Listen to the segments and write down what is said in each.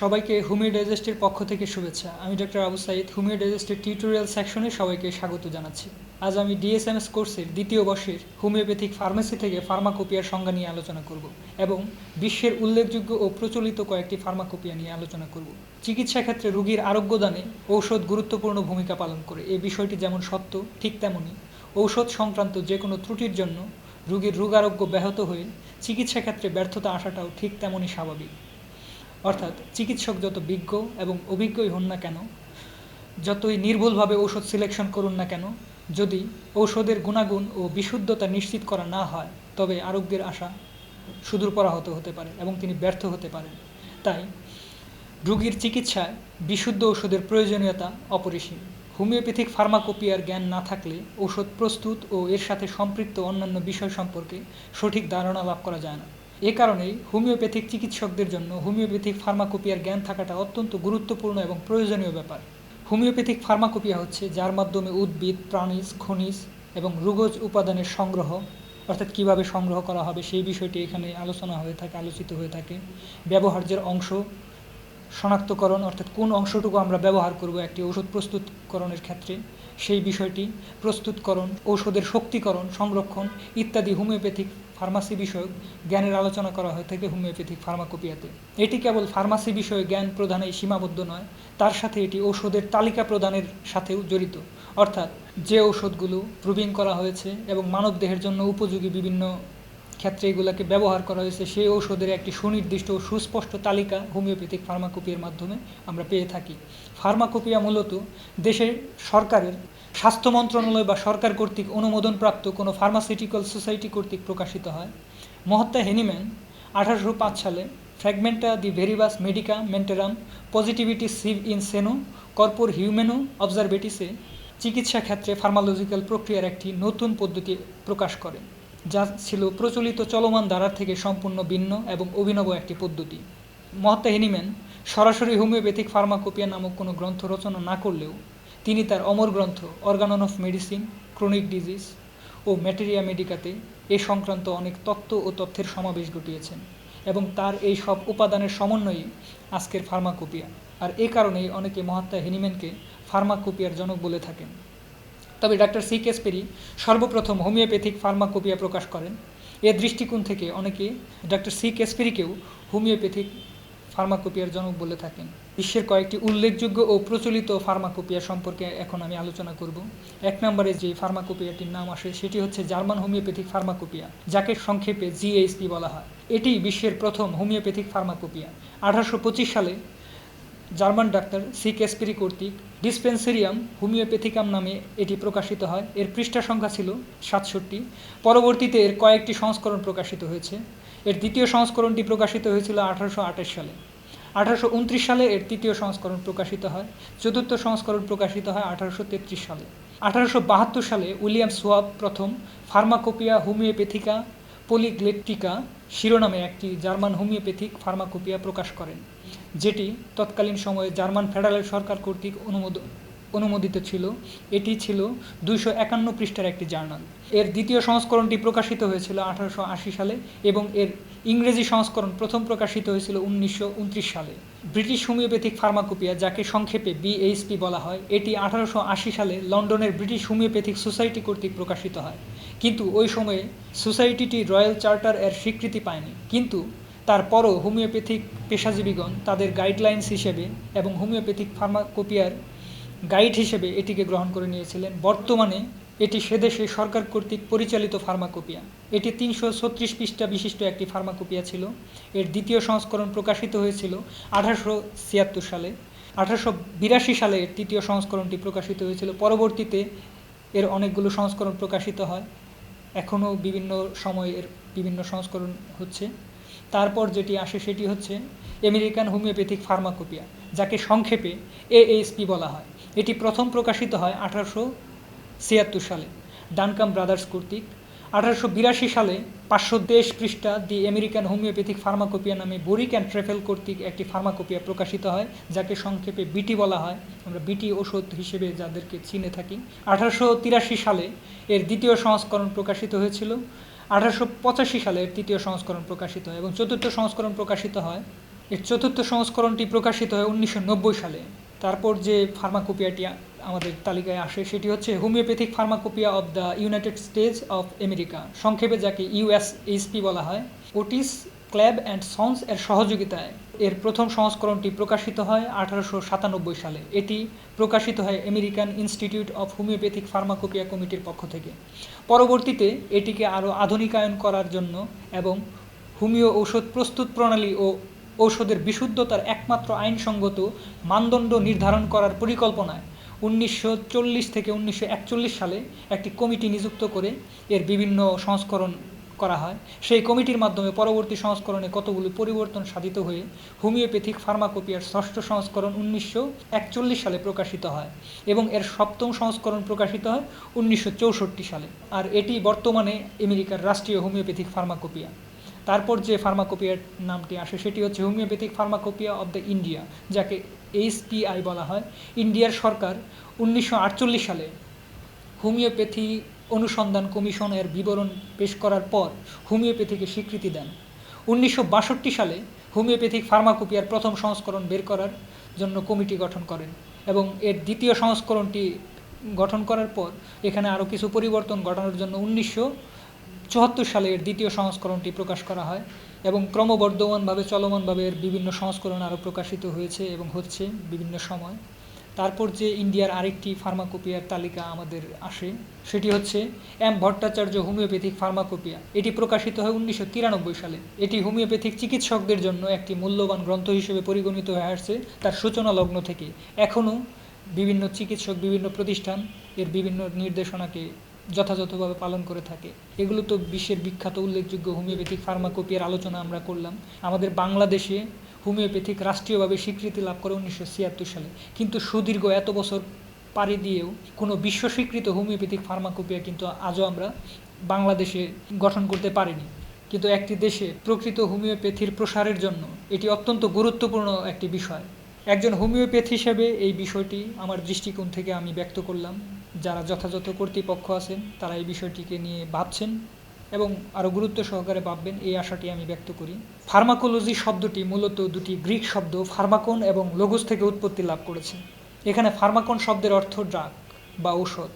সবাইকে হুমিও ডাইজেস্টের পক্ষ থেকে শুভেচ্ছা। আমি ডক্টর আবু সাইদ হুমিও ডাইজেস্টের টিউটোরিয়াল সেকশনে সবাইকে স্বাগত জানাচ্ছি। আজ আমি ডিএসএমএস কোর্সের দ্বিতীয় বর্ষের হোমিওপ্যাথিক ফার্মেসি থেকে ফার্মাকোপিয়ার সংজ্ঞা নিয়ে আলোচনা করব এবং বিশ্বের উল্লেখযোগ্য ও প্রচলিত কয়েকটি ফার্মাকোপিয়া নিয়ে আলোচনা করব। চিকিৎসা ক্ষেত্রে রোগীর আরোগ্যদানে ঔষধ গুরুত্বপূর্ণ ভূমিকা পালন করে। এই বিষয়টি যেমন সত্য, ঠিক তেমনই ঔষধ সংক্রান্ত যে কোনো ত্রুটির জন্য রোগীর রোগারোগ্য ব্যাহত হয়ে চিকিৎসা ক্ষেত্রে ব্যর্থতা আসাটাও ঠিক তেমনই স্বাভাবিক। অর্থাৎ চিকিৎসক যত বিজ্ঞ এবং অভিজ্ঞই হন না কেন, যতই নির্ভুলভাবে ঔষধ সিলেকশন করুন না কেন, যদি ঔষধের গুণাগুণ ও বিশুদ্ধতা নিশ্চিত করা না হয়, তবে আরোগ্যের আশা সুদূর পরাহত হতে পারে এবং তিনি ব্যর্থ হতে পারেন। তাই রোগীর চিকিৎসায় বিশুদ্ধ ঔষধের প্রয়োজনীয়তা অপরিসীম। হোমিওপ্যাথিক ফার্মাকোপিয়ার জ্ঞান না থাকলে ঔষধ প্রস্তুত ও এর সাথে সম্পৃক্ত অন্যান্য বিষয় সম্পর্কে সঠিক ধারণা লাভ করা যায় না। এ কারণেই হোমিওপ্যাথিক চিকিৎসকদের জন্য হোমিওপ্যাথিক ফার্মাকোপিয়ার জ্ঞান থাকাটা অত্যন্ত গুরুত্বপূর্ণ এবং প্রয়োজনীয় ব্যাপার। হোমিওপ্যাথিক ফার্মাকোপিয়া হচ্ছে যার মাধ্যমে উদ্ভিদ, প্রাণীজ, খনিজ এবং রুগজ উপাদানের সংগ্রহ, অর্থাৎ কীভাবে সংগ্রহ করা হবে সেই বিষয়টি এখানে আলোচনা হয়ে থাকে, আলোচিত হয়ে থাকে। ব্যবহার্যের অংশ, শনাক্তকরণ, অর্থাৎ কোন অংশটুকু আমরা ব্যবহার করব একটি ওষুধ প্রস্তুতকরণের ক্ষেত্রে সেই বিষয়টি প্রস্তুতকরণ, ঔষধের শক্তিকরণ, সংরক্ষণ ইত্যাদি হোমিওপ্যাথিক ফার্মাসি বিষয়ক জ্ঞানের আলোচনা করা হয়ে থাকে হোমিওপ্যাথিক ফার্মাকোপিয়াতে। এটি কেবল ফার্মাসি বিষয়ে জ্ঞান প্রদানে সীমাবদ্ধ নয়, তার সাথে এটি ঔষধের তালিকা প্রদানের সাথেও জড়িত। অর্থাৎ যে ঔষধগুলো প্রুভিং করা হয়েছে এবং মানব দেহের জন্য উপযোগী বিভিন্ন ক্ষেত্রে এগুলোকে ব্যবহার করা হয়েছে, সেই ঔষধের একটি সুনির্দিষ্ট ও সুস্পষ্ট তালিকা হোমিওপ্যাথিক ফার্মাকোপিয়ার মাধ্যমে আমরা পেয়ে থাকি। ফার্মাকোপিয়া মূলত দেশের সরকারের স্বাস্থ্য মন্ত্রণালয় বা সরকার কর্তৃক অনুমোদনপ্রাপ্ত কোনো ফার্মাসিউটিক্যাল সোসাইটি কর্তৃক প্রকাশিত হয়। মহাত্মা হেনিম্যান আঠারোশো পাঁচ সালে ফ্র্যাগমেন্টা দি ভেরিবাস মেডিকা মেন্টেরাম পজিটিভিটি সিভ ইন সেনো কর্পোর হিউম্যানো অবজারভেটিসে চিকিৎসা ক্ষেত্রে ফার্মালজিক্যাল প্রক্রিয়ার একটি নতুন পদ্ধতি প্রকাশ করে। যা ছিল প্রচলিত চলমান ধারার থেকে সম্পূর্ণ ভিন্ন এবং অভিনব একটি পদ্ধতি। মহাত্মা হেনিম্যান সরাসরি হোমিওপ্যাথিক ফার্মাকোপিয়া নামক কোনো গ্রন্থ রচনা না করলেও তিনি তার অমর গ্রন্থ Organon of medicine, chronic disease O materia মেডিকাতে এ সংক্রান্ত অনেক তত্ত্ব ও তথ্যের সমাবেশ ঘটিয়েছেন এবং তার এই সব উপাদানের সমন্বয়ই আজকের ফার্মাকোপিয়া। আর এ কারণেই অনেকে মহাত্মা হেনিম্যানকে ফার্মাকোপিয়ার জনক বলে থাকেন। তবে ডাক্তার সি কেসপেরি সর্বপ্রথম হোমিওপ্যাথিক ফার্মাকোপিয়া প্রকাশ করেন। এ দৃষ্টিকোণ থেকে অনেকে ডাক্তার সি কেসপেরিকেও হোমিওপ্যাথিক ফার্মাকোপিয়ার জনক বলে থাকেন। বিশ্বের কয়েকটি উল্লেখযোগ্য ও প্রচলিত ফার্মাকোপিয়া সম্পর্কে এখন আমি আলোচনা করব। এক নম্বরে যে ফার্মাকোপিয়াটির নাম আসে সেটি হচ্ছে জার্মান হোমিওপ্যাথিক ফার্মাকোপিয়া, যাকে সংক্ষেপে জিএইচপি বলা হয়। এটি বিশ্বের প্রথম হোমিওপ্যাথিক ফার্মাকোপিয়া। আঠারোশো পঁচিশ সালে জার্মান ডাক্তার সি ক্যাসপেরি কর্তৃক ডিসপেন্সেরিয়াম হোমিওপ্যাথিকাম নামে এটি প্রকাশিত হয়। এর পৃষ্ঠা সংখ্যা ছিল সাতষট্টি। পরবর্তীতে এর কয়েকটি সংস্করণ প্রকাশিত হয়েছে। এর দ্বিতীয় সংস্করণটি প্রকাশিত হয়েছিল আঠারোশো আঠাশ সালে। আঠারোশো উনত্রিশ সালে এর তৃতীয় সংস্করণ প্রকাশিত হয়। চতুর্থ সংস্করণ প্রকাশিত হয় আঠারোশো তেত্রিশ সালে। আঠারোশো বাহাত্তর সালে উইলিয়াম সোয়াব প্রথম ফার্মাকোপিয়া হোমিওপ্যাথিকা পলিগ্লেটিকা শিরোনামে একটি জার্মান হোমিওপ্যাথিক ফার্মাকোপিয়া প্রকাশ করেন। যেটি তৎকালীন সময়ে জার্মান ফেডারেল সরকার কর্তৃক অনুমোদন অনুমোদিত ছিল। এটি ছিল দুইশো একান্ন পৃষ্ঠার একটি জার্নাল। এর দ্বিতীয় সংস্করণটি প্রকাশিত হয়েছিল আঠারোশো আশি সালে এবং এর ইংরেজি সংস্করণ প্রথম প্রকাশিত হয়েছিল উনিশশো উনত্রিশ সালে। ব্রিটিশ হোমিওপ্যাথিক ফার্মাকোপিয়া, যাকে সংক্ষেপে বিএইচপি বলা হয়, এটি আঠারোশো আশি সালে লন্ডনের ব্রিটিশ হোমিওপ্যাথিক সোসাইটি কর্তৃক প্রকাশিত হয়। কিন্তু ওই সময়ে সোসাইটিটি রয়্যাল চার্টার এর স্বীকৃতি পায়নি। কিন্তু তারপরও হোমিওপ্যাথিক পেশাজীবীগণ তাদের গাইডলাইন্স হিসেবে এবং হোমিওপ্যাথিক ফার্মাকোপিয়ার গাইড হিসেবে এটিকে গ্রহণ করে নিয়েছিলেন। বর্তমানে এটি সেদেশে সরকার কর্তৃক পরিচালিত ফার্মাকোপিয়া। এটি তিনশো ছত্রিশ পৃষ্ঠা বিশিষ্ট একটি ফার্মাকোপিয়া ছিল। এর দ্বিতীয় সংস্করণ প্রকাশিত হয়েছিল আঠারোশো ছিয়াত্তর সালে। আঠারোশো বিরাশি সালে এর তৃতীয় সংস্করণটি প্রকাশিত হয়েছিল। পরবর্তীতে এর অনেকগুলো সংস্করণ প্রকাশিত হয়। এখনও বিভিন্ন সময় এর বিভিন্ন সংস্করণ হচ্ছে। তারপর যেটি আসে সেটি হচ্ছে আমেরিকান হোমিওপ্যাথিক ফার্মাকোপিয়া, যাকে সংক্ষেপে এএসপি বলা হয়। এটি প্রথম প্রকাশিত হয় আঠারোশো ছিয়াত্তর সালে ডানকাম ব্রাদার্স কর্তৃক। আঠারোশো বিরাশি সালে পাঁচশো দেশ পৃষ্ঠা দি আমেরিকান হোমিওপ্যাথিক ফার্মাকোপিয়া নামে বোরিক অ্যান্ড ট্রেফেল কর্তৃক একটি ফার্মাকোপিয়া প্রকাশিত হয়, যাকে সংক্ষেপে বিটি বলা হয়। আমরা বিটি ওষুধ হিসেবে যাদেরকে চিনে থাকি। আঠারোশো তিরাশি সালে এর দ্বিতীয় সংস্করণ প্রকাশিত হয়েছিল আঠারোশো পঁচাশি সালে এর তৃতীয় সংস্করণ প্রকাশিত হয় এবং চতুর্থ সংস্করণ প্রকাশিত হয়। এর চতুর্থ সংস্করণটি প্রকাশিত হয় উনিশশো নব্বই সালে। তারপর যে ফার্মাকোপিয়াটি আমাদের তালিকায় আসে সেটি হচ্ছে homoeopathic pharmacopoeia of the United States of America, সংক্ষেপে যাকে ইউএসএসপি বলা হয়। ওটিস, ক্ল্যাব অ্যান্ড সন্স এর সহযোগিতায় এর প্রথম সংস্করণটি প্রকাশিত হয় আঠারোশো সাতানব্বই সালে। এটি প্রকাশিত হয় American Institute of homoeopathic pharmacopoeia কমিটির পক্ষ থেকে। পরবর্তীতে এটিকে আরও আধুনিকায়ন করার জন্য এবং হোমিও ঔষধ প্রস্তুত প্রণালী ও ঔষধের বিশুদ্ধতার একমাত্র আইনসঙ্গত মানদণ্ড নির্ধারণ করার পরিকল্পনায় উনিশশো চল্লিশ থেকে উনিশশো একচল্লিশ সালে একটি কমিটি নিযুক্ত করে এর বিভিন্ন সংস্করণ করা হয়। সেই কমিটির মাধ্যমে পরবর্তী সংস্করণে কতগুলো পরিবর্তন সাধিত হয়ে হোমিওপ্যাথিক ফার্মাকোপিয়ার ষষ্ঠ সংস্করণ উনিশশো একচল্লিশ সালে প্রকাশিত হয় এবং এর সপ্তম সংস্করণ প্রকাশিত হয় উনিশশো চৌষট্টি সালে। আর এটি বর্তমানে আমেরিকার রাষ্ট্রীয় হোমিওপ্যাথিক ফার্মাকোপিয়া। তারপর যে ফার্মাকোপিয়ার নামটি আসে সেটি হচ্ছে homoeopathic pharmacopoeia of the India, যাকে এইচপিআই বলা হয়। ইন্ডিয়ার সরকার উনিশশো আটচল্লিশ সালে হোমিওপ্যাথি অনুসন্ধান কমিশন এর বিবরণ পেশ করার পর হোমিওপ্যাথিকে স্বীকৃতি দেন। উনিশশো বাষট্টি সালে হোমিওপ্যাথিক ফার্মাকোপিয়ার প্রথম সংস্করণ বের করার জন্য কমিটি গঠন করেন এবং এর দ্বিতীয় সংস্করণটি গঠন করার পর এখানে আরও কিছু পরিবর্তন ঘটানোর জন্য উনিশশো চুয়াত্তর সালে এর দ্বিতীয় সংস্করণটি প্রকাশ করা হয় এবং ক্রমবর্ধমানভাবে চলমানভাবে এর বিভিন্ন সংস্করণ আরও প্রকাশিত হয়েছে এবং হচ্ছে বিভিন্ন সময়। তারপর যে ইন্ডিয়ার আরেকটি ফার্মাকোপিয়ার তালিকা আমাদের আসে, সেটি হচ্ছে এম ভট্টাচার্য হোমিওপ্যাথিক ফার্মাকোপিয়া। এটি প্রকাশিত হয় উনিশশো তিরানব্বই সালে। এটি হোমিওপ্যাথিক চিকিৎসকদের জন্য একটি মূল্যবান গ্রন্থ হিসেবে পরিগণিত হয়ে আসছে তার সূচনা লগ্ন থেকে। এখনও বিভিন্ন চিকিৎসক, বিভিন্ন প্রতিষ্ঠান এর বিভিন্ন নির্দেশনাকে যথাযথভাবে পালন করে থাকে। এগুলো তো বিশ্বের বিখ্যাত উল্লেখযোগ্য হোমিওপ্যাথিক ফার্মাকোপিয়ার আলোচনা আমরা করলাম। আমাদের বাংলাদেশে হোমিওপ্যাথিক রাষ্ট্রীয়ভাবে স্বীকৃতি লাভ করে উনিশশো ছিয়াত্তর সালে। কিন্তু সুদীর্ঘ এত বছর পাড়ি দিয়েও কোনো বিশ্ব স্বীকৃত হোমিওপ্যাথিক ফার্মাকোপিয়া কিন্তু আজও আমরা বাংলাদেশে গঠন করতে পারিনি। কিন্তু একটি দেশে প্রকৃত হোমিওপ্যাথির প্রসারের জন্য এটি অত্যন্ত গুরুত্বপূর্ণ একটি বিষয়। একজন হোমিওপ্যাথ হিসেবে এই বিষয়টি আমার দৃষ্টিকোণ থেকে আমি ব্যক্ত করলাম। যারা যথাযথ কর্তৃপক্ষ আছেন, তারা এই বিষয়টিকে নিয়ে ভাবছেন। এবং আরও গুরুত্ব সহকারে ভাববেন, এই আশাটি আমি ব্যক্ত করি। ফার্মাকোলজি শব্দটি মূলত দুটি গ্রিক শব্দ ফার্মাকোন এবং লোগোস থেকে উৎপত্তি লাভ করেছে। এখানে ফার্মাকোন শব্দের অর্থ ড্রাগ বা ঔষধ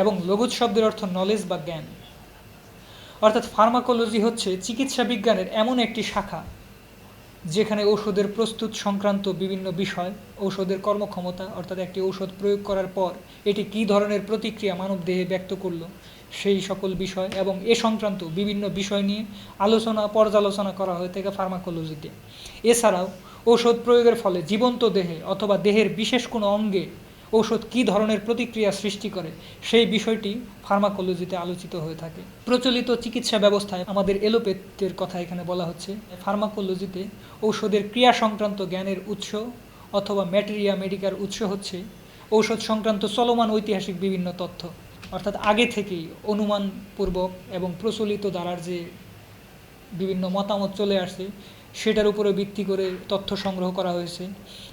এবং লোগোজ শব্দের অর্থ নলেজ বা জ্ঞান। অর্থাৎ ফার্মাকোলজি হচ্ছে চিকিৎসা বিজ্ঞানের এমন একটি শাখা যেখানে ঔষধের প্রস্তুত সংক্রান্ত বিভিন্ন বিষয়, ঔষধের কর্মক্ষমতা, অর্থাৎ একটি ঔষধ প্রয়োগ করার পর এটি কী ধরনের প্রতিক্রিয়া মানব দেহে ব্যক্ত করল, সেই সকল বিষয় এবং এ সংক্রান্ত বিভিন্ন বিষয় নিয়ে আলোচনা, পর্যালোচনা করা হয়ে থাকে ফার্মাকোলজিতে এছাড়াও ঔষধ প্রয়োগের ফলে জীবন্ত দেহে অথবা দেহের বিশেষ কোনো অঙ্গে ঔষধ কী ধরনের প্রতিক্রিয়া সৃষ্টি করে, সেই বিষয়টি ফার্মাকোলজিতে আলোচিত হয়ে থাকে। প্রচলিত চিকিৎসা ব্যবস্থায় আমাদের এলোপ্যাথের কথা এখানে বলা হচ্ছে। ফার্মাকোলজিতে ঔষধের ক্রিয়া সংক্রান্ত জ্ঞানের উৎস অথবা ম্যাটেরিয়া মেডিকার উৎস হচ্ছে ঔষধ সংক্রান্ত চলমান ঐতিহাসিক বিভিন্ন তথ্য। অর্থাৎ আগে থেকেই অনুমানপূর্বক এবং প্রচলিত দ্বারার যে বিভিন্ন মতামত চলে আসছে সেটার উপরে ভিত্তি করে তথ্য সংগ্রহ করা হয়েছে।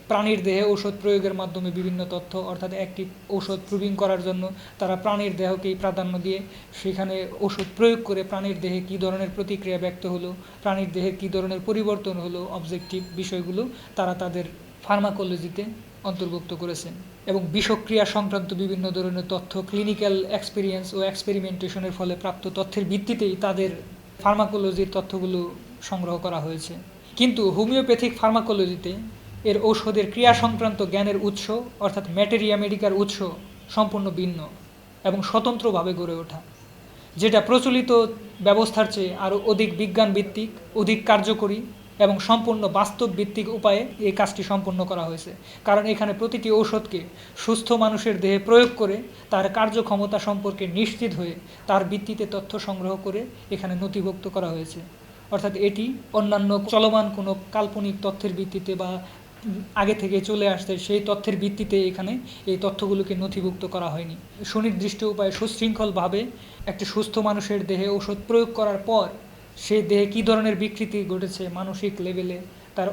প্রাণীর দেহে ঔষধ প্রয়োগের মাধ্যমে বিভিন্ন তথ্য, অর্থাৎ একটি ঔষধ প্রুভিং করার জন্য তারা প্রাণীর দেহকেই প্রাধান্য দিয়ে সেখানে ওষুধ প্রয়োগ করে প্রাণীর দেহে কী ধরনের প্রতিক্রিয়া ব্যক্ত হলো, প্রাণীর দেহে কী ধরনের পরিবর্তন হলো অবজেক্টিভ বিষয়গুলো তারা তাদের ফার্মাকোলজিতে অন্তর্ভুক্ত করেছেন এবং বিষক্রিয়া সংক্রান্ত বিভিন্ন ধরনের তথ্য ক্লিনিক্যাল এক্সপিরিয়েন্স ও এক্সপেরিমেন্টেশনের ফলে প্রাপ্ত তথ্যের ভিত্তিতেই তাদের ফার্মাকোলজির তথ্যগুলো সংগ্রহ করা হয়েছে। কিন্তু হোমিওপ্যাথিক ফার্মাকোলজিতে এর ঔষধের ক্রিয়া সংক্রান্ত জ্ঞানের উৎস, অর্থাৎ ম্যাটেরিয়া মেডিকার উৎস, সম্পূর্ণ ভিন্ন এবং স্বতন্ত্রভাবে গড়ে ওঠা, যেটা প্রচলিত ব্যবস্থার চেয়ে আরও অধিক বিজ্ঞান ভিত্তিক অধিক কার্যকরী এবং সম্পূর্ণ বাস্তব ভিত্তিক উপায়ে এই কাজটি সম্পন্ন করা হয়েছে। কারণ এখানে প্রতিটি ঔষধকে সুস্থ মানুষের দেহে প্রয়োগ করে তার কার্যক্ষমতা সম্পর্কে নিশ্চিত হয়ে তার ভিত্তিতে তথ্য সংগ্রহ করে এখানে নথিভুক্ত করা হয়েছে। অর্থাৎ এটি অন্যান্য চলমান কোনো কাল্পনিক তথ্যের ভিত্তিতে বা আগে থেকে চলে আসতে সেই তথ্যের ভিত্তিতে এখানে এই তথ্যগুলোকে নথিভুক্ত করা হয়নি। সুনির্দিষ্ট উপায়ে সুশৃঙ্খলভাবে একটি সুস্থ মানুষের দেহে ওষুধ প্রয়োগ করার পর সেই দেহে কী ধরনের বিকৃতি ঘটেছে মানসিক লেভেলে, তার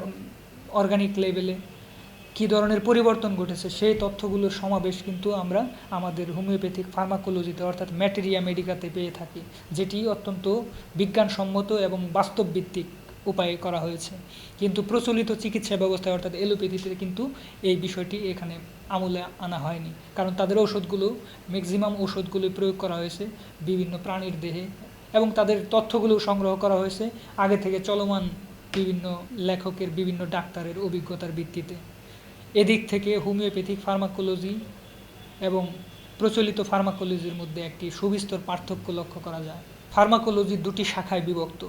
অর্গানিক লেভেলে কী ধরনের পরিবর্তন ঘটেছে, সেই তথ্যগুলোর সমাবেশ কিন্তু আমরা আমাদের হোমিওপ্যাথিক ফার্মাকোলজিতে অর্থাৎ ম্যাটেরিয়া মেডিকাতে পেয়ে থাকি, যেটি অত্যন্ত বিজ্ঞানসম্মত এবং বাস্তবভিত্তিক উপায়ে করা হয়েছে। কিন্তু প্রচলিত চিকিৎসা ব্যবস্থায় অর্থাৎ এলোপ্যাথিতে কিন্তু এই বিষয়টি এখানে আমলে আনা হয়নি, কারণ তাদের ঔষধগুলো, ম্যাক্সিমাম ঔষধগুলো প্রয়োগ করা হয়েছে বিভিন্ন প্রাণীর দেহে এবং তাদের তথ্যগুলো সংগ্রহ করা হয়েছে আগে থেকে চলমান বিভিন্ন লেখকের, বিভিন্ন ডাক্তারের অভিজ্ঞতার ভিত্তিতে। এদিক থেকে হোমিওপ্যাথিক ফার্মাকোলজি এবং প্রচলিত ফার্মাকোলজির মধ্যে একটি সুবিস্তর পার্থক্য লক্ষ্য করা যায়। ফার্মাকোলজি দুটি শাখায় বিভক্ত,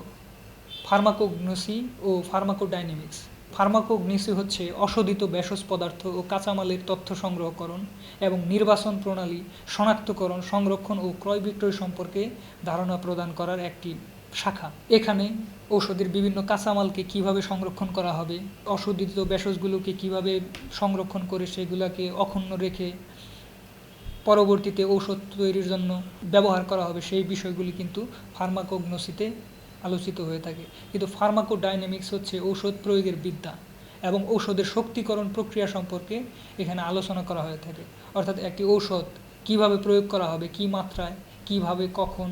ফার্মাকোগনোসি ও ফার্মাকোডাইনামিক্স। ফার্মাকোগনিসি হচ্ছে অশোধিত ভেষজ পদার্থ ও কাঁচামালের তথ্য সংগ্রহকরণ এবং নির্বাচন প্রণালী, শনাক্তকরণ, সংরক্ষণ ও ক্রয় বিক্রয় সম্পর্কে ধারণা প্রদান করার একটি শাখা। এখানে ঔষধের বিভিন্ন কাঁচামালকে কীভাবে সংরক্ষণ করা হবে, অশোধিত ভেষজগুলোকে কীভাবে সংরক্ষণ করে সেগুলোকে অক্ষুণ্ণ রেখে পরবর্তীতে ঔষধ তৈরির জন্য ব্যবহার করা হবে, সেই বিষয়গুলি কিন্তু ফার্মাকোগনোসিতে আলোচিত হয়ে থাকে। কিন্তু ফার্মাকো ফার্মাকোডাইনামিক্স হচ্ছে ঔষধ প্রয়োগের বিদ্যা এবং ঔষধের শক্তিকরণ প্রক্রিয়া সম্পর্কে এখানে আলোচনা করা হয়ে থাকে। অর্থাৎ একটি ঔষধ কীভাবে প্রয়োগ করা হবে, কি মাত্রায়, কীভাবে, কখন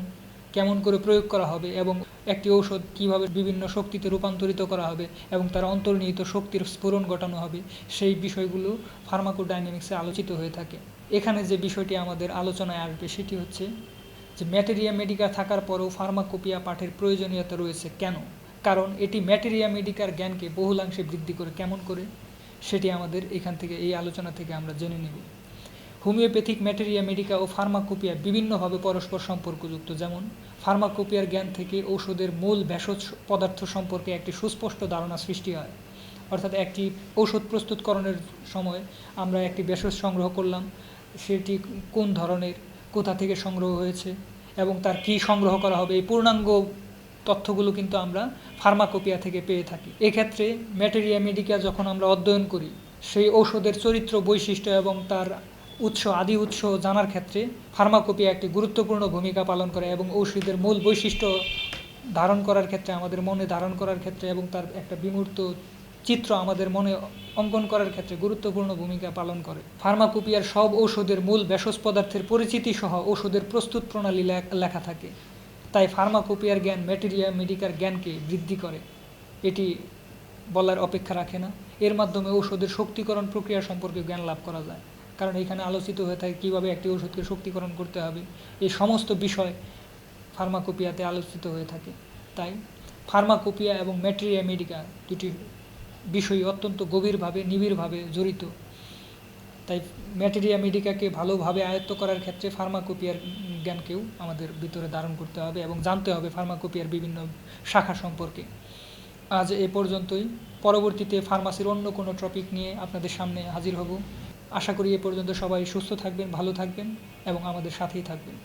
কেমন করে প্রয়োগ করা হবে এবং একটি ঔষধ কীভাবে বিভিন্ন শক্তিতে রূপান্তরিত করা হবে এবং তার অন্তর্নিহিত শক্তির স্ফুরণ ঘটানো হবে, সেই বিষয়গুলো ফার্মাকোডাইনামিক্সে আলোচিত হয়ে থাকে। এখানে যে বিষয়টি আমাদের আলোচনায় আসবে সেটি হচ্ছে যে ম্যাটেরিয়া মেডিকা থাকার পরেও ফার্মাকোপিয়া পাঠের প্রয়োজনীয়তা রয়েছে কেন? কারণ এটি ম্যাটেরিয়া মেডিকার জ্ঞানকে বহুলাংশে বৃদ্ধি করে কেমন করে? সেটি আমাদের এখান থেকে, এই আলোচনা থেকে আমরা জেনে নেব। হোমিওপ্যাথিক ম্যাটেরিয়া, মেডিকা ও ফার্মাকোপিয়া বিভিন্নভাবে পরস্পর সম্পর্কযুক্ত। যেমন, ফার্মাকোপিয়ার জ্ঞান থেকে ঔষধের মূল ভেষজ পদার্থ সম্পর্কে একটি সুস্পষ্ট ধারণা সৃষ্টি হয়। অর্থাৎ একটি ঔষধ প্রস্তুতকরণের সময় আমরা একটি ভেষজ সংগ্রহ করলাম, সেটি কোন ধরনের, কোথা থেকে সংগ্রহ হয়েছে এবং তার কি সংগ্রহ করা হবে, এই পূর্ণাঙ্গ তথ্যগুলো কিন্তু আমরা ফার্মাকোপিয়া থেকে পেয়ে থাকি। এক্ষেত্রে ম্যাটেরিয়া, মেডিকা যখন আমরা অধ্যয়ন করি, সেই ঔষধের চরিত্র বৈশিষ্ট্য এবং তার উৎস, আদি উৎস জানার ক্ষেত্রে ফার্মাকোপিয়া একটি গুরুত্বপূর্ণ ভূমিকা পালন করে এবং ঔষধের মূল বৈশিষ্ট্য ধারণ করার ক্ষেত্রে, আমাদের মনে ধারণ করার ক্ষেত্রে এবং তার একটা বিমূর্ত চিত্র আমাদের মনে অঙ্কন করার ক্ষেত্রে গুরুত্বপূর্ণ ভূমিকা পালন করে। ফার্মাকোপিয়ার সব ঔষধের মূল ভেষজ পদার্থের পরিচিতি সহ ঔষধের প্রস্তুত প্রণালী লেখা থাকে। তাই ফার্মাকোপিয়ার জ্ঞান ম্যাটেরিয়া মেডিকার জ্ঞানকে বৃদ্ধি করে। এটি বলার অপেক্ষা রাখে না। এর মাধ্যমে ঔষধের শক্তিকরণ প্রক্রিয়া সম্পর্কে জ্ঞান লাভ করা যায়। কারণ এখানে আলোচিত হয়ে থাকে কীভাবে একটি ওষুধকে শক্তিকরণ করতে হবে। এই সমস্ত বিষয় ফার্মাকোপিয়াতে আলোচিত হয়ে থাকে। তাই ফার্মাকোপিয়া এবং ম্যাটেরিয়া মেডিকা দুটি বিষয় অত্যন্ত গভীরভাবে, নিবিড়ভাবে জড়িত। তাই ম্যাটেরিয়া মেডিকাকে ভালোভাবে আয়ত্ত করার ক্ষেত্রে ফার্মাকোপিয়ার জ্ঞানকেও আমাদের ভিতরে ধারণ করতে হবে এবং জানতে হবে ফার্মাকোপিয়ার বিভিন্ন শাখা সম্পর্কে। আজ এ পর্যন্তই। পরবর্তীতে ফার্মাসির অন্য কোনো টপিক নিয়ে আপনাদের সামনে হাজির হব। আশা করি এ পর্যন্ত সবাই সুস্থ থাকবেন, ভালো থাকবেন এবং আমাদের সাথেই থাকবেন।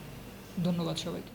ধন্যবাদ সবাইকে।